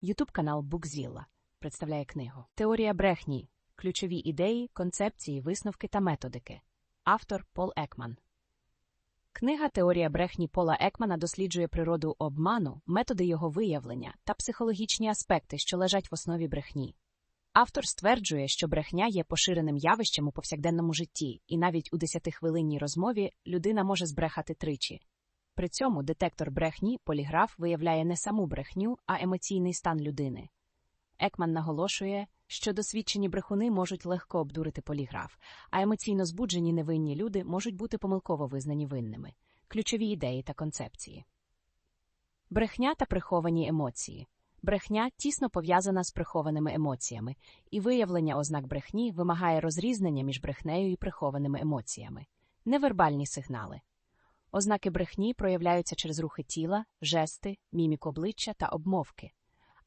Ютуб канал Букзіла представляє книгу Теорія брехні. Ключові ідеї, концепції, висновки та методики. Автор Пол Екман. Книга Теорія брехні Пола Екмана досліджує природу обману, методи його виявлення та психологічні аспекти, що лежать в основі брехні. Автор стверджує, що брехня є поширеним явищем у повсякденному житті, і навіть у десятихвилинній розмові людина може збрехати тричі. При цьому детектор брехні поліграф виявляє не саму брехню, а емоційний стан людини. Екман наголошує, що досвідчені брехуни можуть легко обдурити поліграф, а емоційно збуджені невинні люди можуть бути помилково визнані винними. Ключові ідеї та концепції. Брехня та приховані емоції. Брехня тісно пов'язана з прихованими емоціями, і виявлення ознак брехні вимагає розрізнення між брехнею і прихованими емоціями, невербальні сигнали. Ознаки брехні проявляються через рухи тіла, жести, мімік обличчя та обмовки.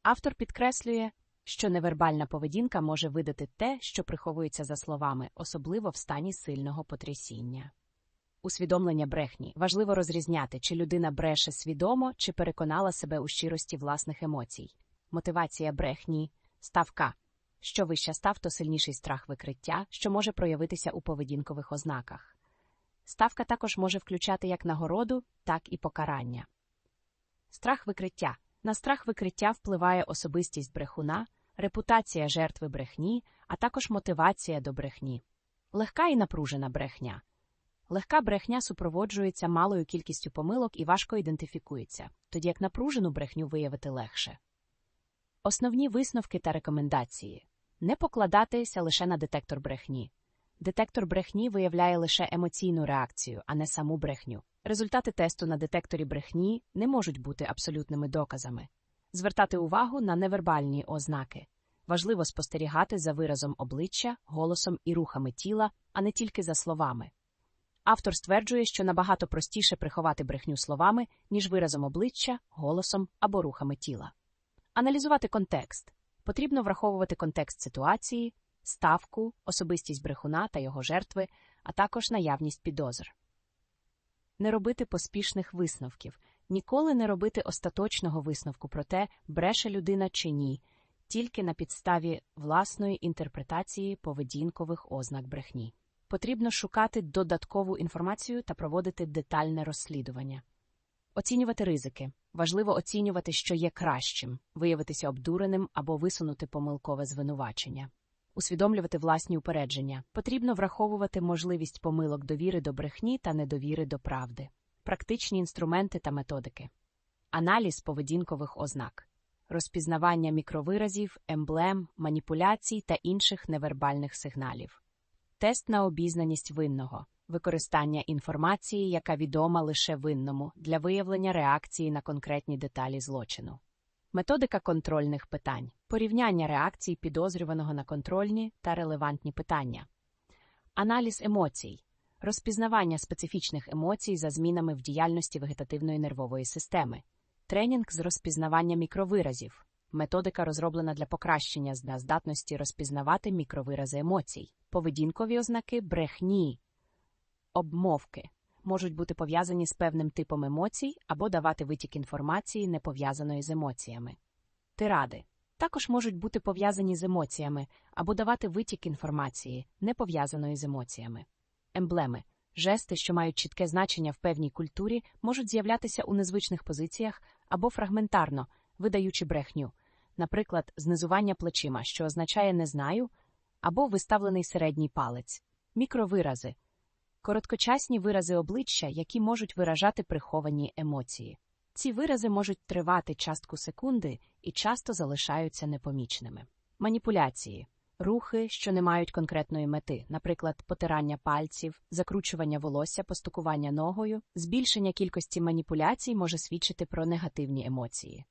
Автор підкреслює, що невербальна поведінка може видати те, що приховується за словами, особливо в стані сильного потрясіння. Усвідомлення брехні важливо розрізняти, чи людина бреше свідомо, чи переконала себе у щирості власних емоцій. Мотивація брехні, ставка. Що вища став, то сильніший страх викриття, що може проявитися у поведінкових ознаках. Ставка також може включати як нагороду, так і покарання. Страх викриття. На страх викриття впливає особистість брехуна, репутація жертви брехні, а також мотивація до брехні. Легка і напружена брехня. Легка брехня супроводжується малою кількістю помилок і важко ідентифікується, тоді як напружену брехню виявити легше. Основні висновки та рекомендації не покладатися лише на детектор брехні. Детектор брехні виявляє лише емоційну реакцію, а не саму брехню. Результати тесту на детекторі брехні не можуть бути абсолютними доказами. Звертати увагу на невербальні ознаки. Важливо спостерігати за виразом обличчя, голосом і рухами тіла, а не тільки за словами. Автор стверджує, що набагато простіше приховати брехню словами, ніж виразом обличчя, голосом або рухами тіла. Аналізувати контекст. Потрібно враховувати контекст ситуації, ставку, особистість брехуна та його жертви, а також наявність підозр. Не робити поспішних висновків, ніколи не робити остаточного висновку про те, бреше людина чи ні, тільки на підставі власної інтерпретації поведінкових ознак брехні. Потрібно шукати додаткову інформацію та проводити детальне розслідування. Оцінювати ризики. Важливо оцінювати, що є кращим, виявитися обдуреним або висунути помилкове звинувачення усвідомлювати власні упередження, потрібно враховувати можливість помилок довіри до брехні та недовіри до правди, практичні інструменти та методики, аналіз поведінкових ознак, розпізнавання мікровиразів, емблем, маніпуляцій та інших невербальних сигналів, тест на обізнаність винного. Використання інформації, яка відома лише винному, для виявлення реакції на конкретні деталі злочину. Методика контрольних питань, порівняння реакцій підозрюваного на контрольні та релевантні питання, аналіз емоцій, розпізнавання специфічних емоцій за змінами в діяльності вегетативної нервової системи, тренінг з розпізнавання мікровиразів, методика розроблена для покращення здатності розпізнавати мікровирази емоцій, поведінкові ознаки брехні, обмовки можуть бути пов'язані з певним типом емоцій або давати витік інформації, не пов'язаної з емоціями. Тиради. Також можуть бути пов'язані з емоціями або давати витік інформації, не пов'язаної з емоціями. Емблеми. Жести, що мають чітке значення в певній культурі, можуть з'являтися у незвичних позиціях або фрагментарно, видаючи брехню, наприклад, знизування плечима, що означає не знаю, або виставлений середній палець, мікровирази короткочасні вирази обличчя, які можуть виражати приховані емоції. Ці вирази можуть тривати частку секунди і часто залишаються непомічними. Маніпуляції рухи, що не мають конкретної мети, наприклад, потирання пальців, закручування волосся, постукування ногою, збільшення кількості маніпуляцій може свідчити про негативні емоції.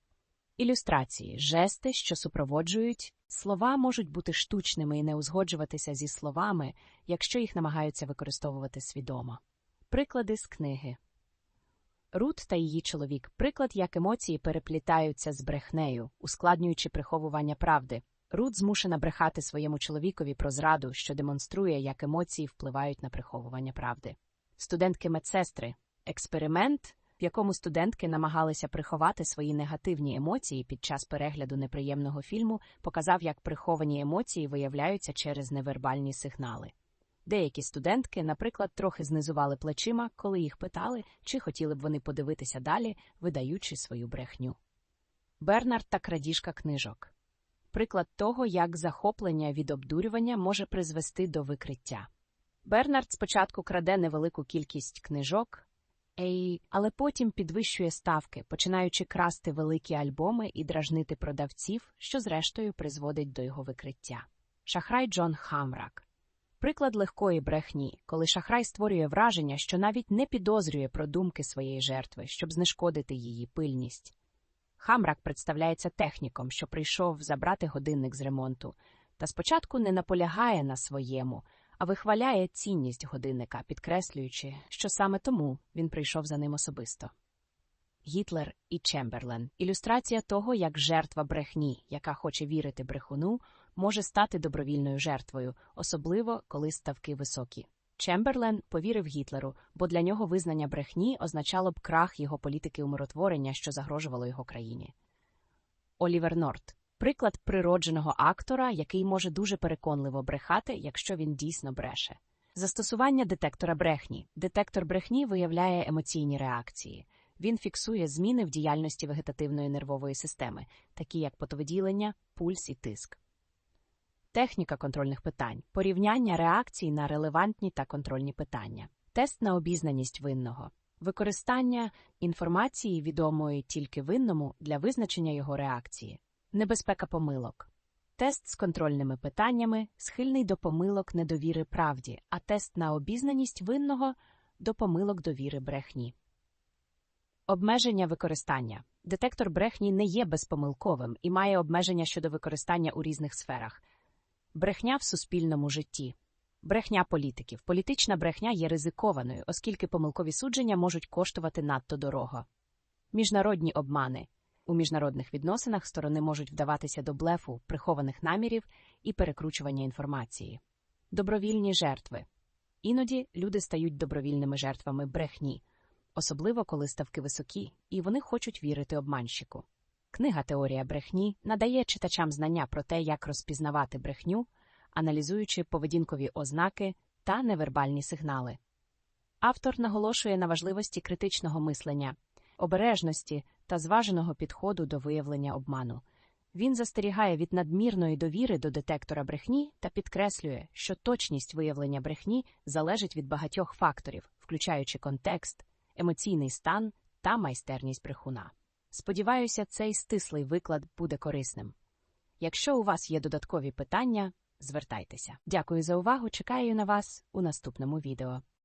Ілюстрації, жести, що супроводжують, слова можуть бути штучними і не узгоджуватися зі словами, якщо їх намагаються використовувати свідомо. Приклади з книги Рут та її чоловік приклад, як емоції переплітаються з брехнею, ускладнюючи приховування правди. Рут змушена брехати своєму чоловікові про зраду, що демонструє, як емоції впливають на приховування правди. Студентки медсестри експеримент в якому студентки намагалися приховати свої негативні емоції під час перегляду неприємного фільму, показав, як приховані емоції виявляються через невербальні сигнали. Деякі студентки, наприклад, трохи знизували плечима, коли їх питали, чи хотіли б вони подивитися далі, видаючи свою брехню. Бернард та крадіжка книжок. Приклад того, як захоплення від обдурювання може призвести до викриття. Бернард спочатку краде невелику кількість книжок, ей, але потім підвищує ставки, починаючи красти великі альбоми і дражнити продавців, що зрештою призводить до його викриття. Шахрай Джон Хамрак. Приклад легкої брехні, коли шахрай створює враження, що навіть не підозрює про думки своєї жертви, щоб знешкодити її пильність. Хамрак представляється техніком, що прийшов забрати годинник з ремонту, та спочатку не наполягає на своєму, а вихваляє цінність годинника, підкреслюючи, що саме тому він прийшов за ним особисто. Гітлер і Чемберлен ілюстрація того, як жертва брехні, яка хоче вірити брехуну, може стати добровільною жертвою, особливо коли ставки високі. Чемберлен повірив Гітлеру, бо для нього визнання брехні означало б крах його політики умиротворення, що загрожувало його країні. Олівер Норт приклад природженого актора, який може дуже переконливо брехати, якщо він дійсно бреше. Застосування детектора брехні. Детектор брехні виявляє емоційні реакції. Він фіксує зміни в діяльності вегетативної нервової системи, такі як потовиділення, пульс і тиск. Техніка контрольних питань, порівняння реакцій на релевантні та контрольні питання, тест на обізнаність винного, використання інформації, відомої тільки винному для визначення його реакції, небезпека помилок, тест з контрольними питаннями, схильний до помилок недовіри правді, а тест на обізнаність винного до помилок довіри брехні. Обмеження використання. Детектор брехні не є безпомилковим і має обмеження щодо використання у різних сферах. Брехня в суспільному житті. Брехня політиків. Політична брехня є ризикованою, оскільки помилкові судження можуть коштувати надто дорого. Міжнародні обмани. У міжнародних відносинах сторони можуть вдаватися до блефу, прихованих намірів і перекручування інформації. Добровільні жертви. Іноді люди стають добровільними жертвами брехні, особливо коли ставки високі, і вони хочуть вірити обманщику. Книга Теорія брехні надає читачам знання про те, як розпізнавати брехню, аналізуючи поведінкові ознаки та невербальні сигнали. Автор наголошує на важливості критичного мислення, обережності та зваженого підходу до виявлення обману. Він застерігає від надмірної довіри до детектора брехні та підкреслює, що точність виявлення брехні залежить від багатьох факторів, включаючи контекст, емоційний стан та майстерність брехуна. Сподіваюся, цей стислий виклад буде корисним. Якщо у вас є додаткові питання, звертайтеся. Дякую за увагу. Чекаю на вас у наступному відео.